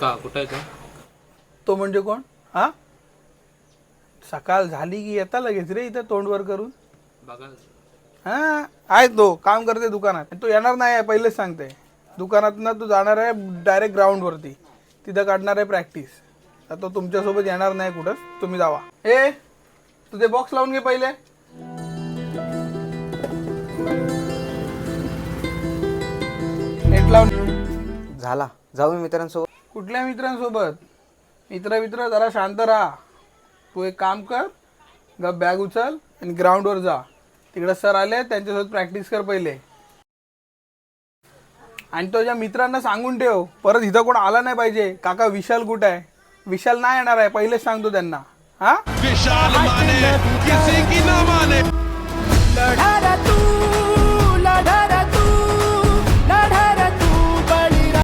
का? कुठं आहे तो? तो म्हणजे कोण? हा? सकाळ झाली की येता लगेच रे इथं तोंडवर करून. बघा. हा? आहे तो. काम करते दुकानात. तो येणार नाही आहे पहिलेच सांगते. दुकानात ना तू जाणार आहे डायरेक्ट ग्राउंडवरती तिथं काढणार आहे प्रॅक्टिस तर तो तुमच्यासोबत येणार नाही कुठंच तुम्ही जावा. ए तुझे बॉक्स लावून घे पहिले. नेट लावून. झाला. जाऊ मी मित्रांसोबत. कुठल्या मित्रांसोबत? मित्र मित्र जरा शांत राहा. तू एक काम कर ग बॅग उचल आणि ग्राउंडवर जा. तिकडे सर आले त्यांच्यासोबत प्रॅक्टिस कर पहिले. आणि तुझ्या मित्रांना सांगून ठेव परत इथं कोण आला नाही पाहिजे. काका विशाल कुठं आहे? विशाल नाही येणार आहे पहिलेच सांगतो त्यांना. हा? विशाल माने किसी की